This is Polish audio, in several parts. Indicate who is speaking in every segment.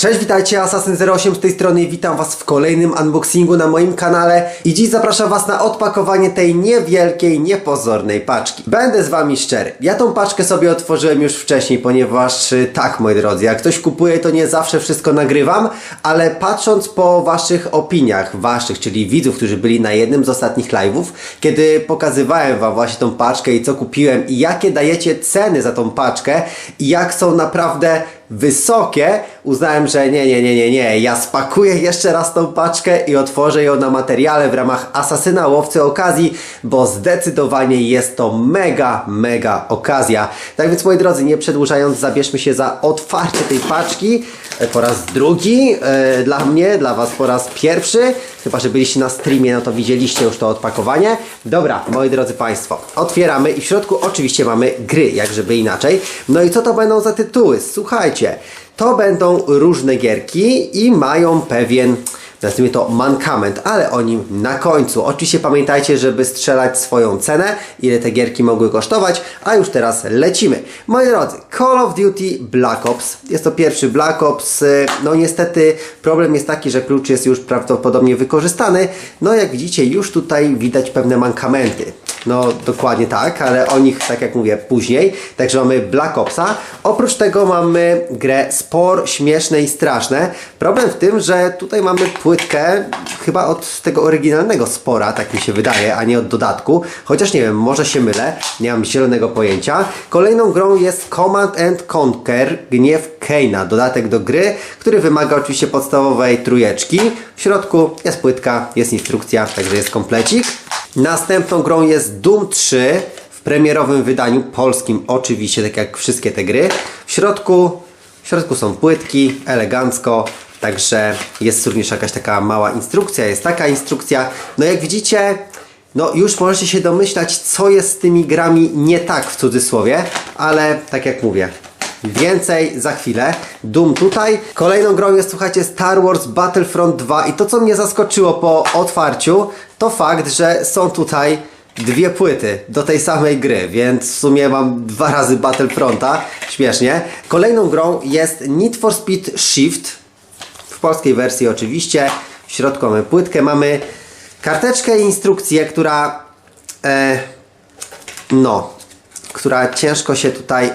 Speaker 1: Cześć, witajcie, Assassin08 z tej strony. I witam Was w kolejnym unboxingu na moim kanale. I dziś zapraszam Was na odpakowanie tej niewielkiej, niepozornej paczki. Będę z Wami szczery, ja tą paczkę sobie otworzyłem już wcześniej, ponieważ y, tak, moi drodzy, jak ktoś kupuje, to nie zawsze wszystko nagrywam, ale patrząc po Waszych opiniach, Waszych, czyli widzów, którzy byli na jednym z ostatnich live'ów, kiedy pokazywałem Wam właśnie tą paczkę i co kupiłem i jakie dajecie ceny za tą paczkę i jak są naprawdę wysokie, uznałem, że nie, nie, nie, nie, nie, ja spakuję jeszcze raz tą paczkę i otworzę ją na materiale w ramach Asasyna Łowcy Okazji, bo zdecydowanie jest to mega, mega okazja. Tak więc moi drodzy, nie przedłużając, zabierzmy się za otwarcie tej paczki e, po raz drugi, e, dla mnie, dla Was po raz pierwszy, chyba, że byliście na streamie, no to widzieliście już to odpakowanie. Dobra, moi drodzy Państwo, otwieramy i w środku oczywiście mamy gry, jak żeby inaczej. No i co to będą za tytuły? Słuchajcie, to będą różne gierki i mają pewien nazwijmy to mankament, ale o nim na końcu. Oczywiście pamiętajcie, żeby strzelać swoją cenę, ile te gierki mogły kosztować, a już teraz lecimy. Moi drodzy, Call of Duty Black Ops. Jest to pierwszy Black Ops. No niestety problem jest taki, że klucz jest już prawdopodobnie wykorzystany. No jak widzicie, już tutaj widać pewne mankamenty. No dokładnie tak, ale o nich, tak jak mówię, później. Także mamy Black Opsa. Oprócz tego mamy grę Spor, Śmieszne i Straszne. Problem w tym, że tutaj mamy płytkę chyba od tego oryginalnego Spora, tak mi się wydaje, a nie od dodatku. Chociaż nie wiem, może się mylę, nie mam zielonego pojęcia. Kolejną grą jest Command and Conquer, Gniew Keina, dodatek do gry, który wymaga oczywiście podstawowej trójeczki. W środku jest płytka, jest instrukcja, także jest komplecik. Następną grą jest Doom 3 w premierowym wydaniu polskim, oczywiście, tak jak wszystkie te gry. W środku, w środku są płytki, elegancko, także jest również jakaś taka mała instrukcja, jest taka instrukcja. No jak widzicie, no już możecie się domyślać, co jest z tymi grami nie tak w cudzysłowie, ale tak jak mówię, Więcej za chwilę. Doom tutaj. Kolejną grą jest, słuchajcie, Star Wars Battlefront 2 i to, co mnie zaskoczyło po otwarciu, to fakt, że są tutaj dwie płyty do tej samej gry, więc w sumie mam dwa razy Battlefronta. Śmiesznie. Kolejną grą jest Need for Speed Shift. W polskiej wersji oczywiście. W środku mamy płytkę, mamy karteczkę i instrukcję, która e, no, która ciężko się tutaj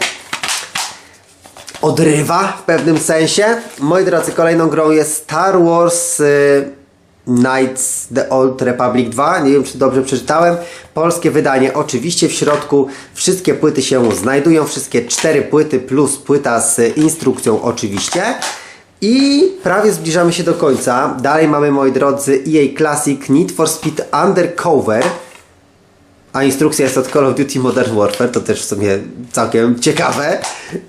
Speaker 1: odrywa w pewnym sensie. Moi drodzy, kolejną grą jest Star Wars y, Knights The Old Republic 2. Nie wiem, czy dobrze przeczytałem. Polskie wydanie. Oczywiście w środku wszystkie płyty się znajdują. Wszystkie cztery płyty plus płyta z instrukcją oczywiście. I prawie zbliżamy się do końca. Dalej mamy, moi drodzy, EA Classic Need for Speed Undercover. A instrukcja jest od Call of Duty Modern Warfare, to też w sumie całkiem ciekawe.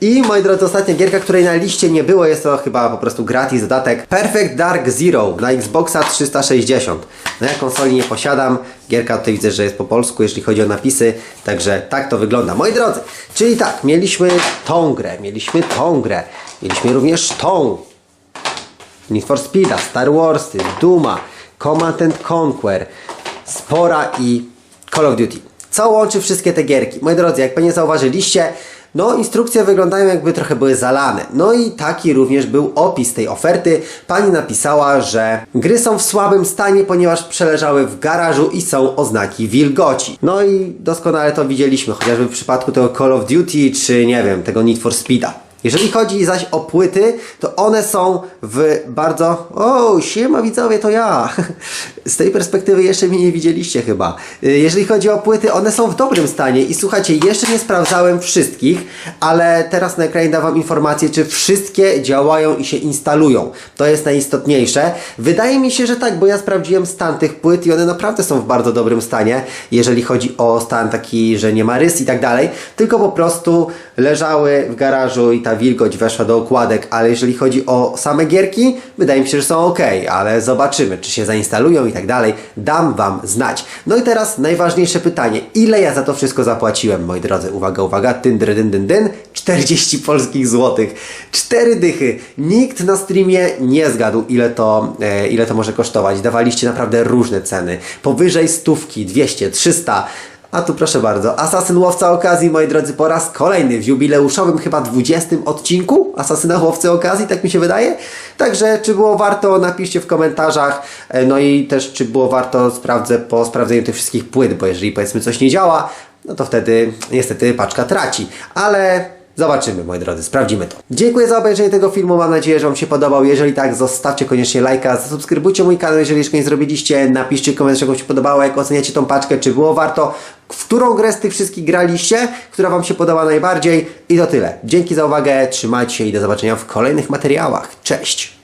Speaker 1: I moi drodzy, ostatnia gierka, której na liście nie było, jest to chyba po prostu gratis dodatek Perfect Dark Zero na Xboxa 360. No ja konsoli nie posiadam, gierka tutaj widzę, że jest po polsku, jeśli chodzi o napisy, także tak to wygląda. Moi drodzy, czyli tak, mieliśmy tą grę, mieliśmy tą grę, mieliśmy również tą. Need for Speeda, Star Warsy, Duma, Command and Conquer, Spora i Call of Duty. Co łączy wszystkie te gierki? Moi drodzy, jak pewnie zauważyliście, no instrukcje wyglądają jakby trochę były zalane. No i taki również był opis tej oferty. Pani napisała, że gry są w słabym stanie, ponieważ przeleżały w garażu i są oznaki wilgoci. No i doskonale to widzieliśmy, chociażby w przypadku tego Call of Duty, czy nie wiem, tego Need for Speeda. Jeżeli chodzi zaś o płyty, to one są w bardzo... O, siema widzowie, to ja! Z tej perspektywy jeszcze mnie nie widzieliście chyba. Y, Jeżeli chodzi o płyty, one są w dobrym stanie i słuchajcie, jeszcze nie sprawdzałem wszystkich, ale teraz na ekranie dawam informację, czy wszystkie działają i się instalują. To jest najistotniejsze. Wydaje mi się, że tak, bo ja sprawdziłem stan tych płyt i one naprawdę są w bardzo dobrym stanie, jeżeli chodzi o stan taki, że nie ma rys i tak dalej, tylko po prostu leżały w garażu i ta wilgoć weszła do okładek, ale jeżeli chodzi o same gierki, wydaje mi się, że są ok, ale zobaczymy, czy się zainstalują i tak dalej. Dam Wam znać. No i teraz najważniejsze pytanie. Ile ja za to wszystko zapłaciłem, moi drodzy? Uwaga, uwaga, dyn, dyn, dyn, dyn. 40 polskich złotych. Cztery dychy. Nikt na streamie nie zgadł, ile to, e, ile to może kosztować. Dawaliście naprawdę różne ceny. Powyżej stówki, 200, 300 A tu proszę bardzo, Asasyn Łowca Okazji, moi drodzy, po raz kolejny w jubileuszowym chyba 20 odcinku Asasyna Łowcy Okazji, tak mi się wydaje. Także czy było warto, napiszcie w komentarzach. E, No i też czy było warto, sprawdzę po sprawdzeniu tych wszystkich płyt, bo jeżeli powiedzmy coś nie działa, no to wtedy niestety paczka traci. Ale Zobaczymy, moi drodzy, sprawdzimy to. Dziękuję za obejrzenie tego filmu, mam nadzieję, że Wam się podobał. Jeżeli tak, zostawcie koniecznie lajka, zasubskrybujcie mój kanał, jeżeli jeszcze nie zrobiliście, napiszcie komentarz, jak Wam się podobało, jak oceniacie tą paczkę, czy było warto, w którą grę z tych wszystkich graliście, która Wam się podoba najbardziej i to tyle. Dzięki za uwagę, trzymajcie się i do zobaczenia w kolejnych materiałach. Cześć!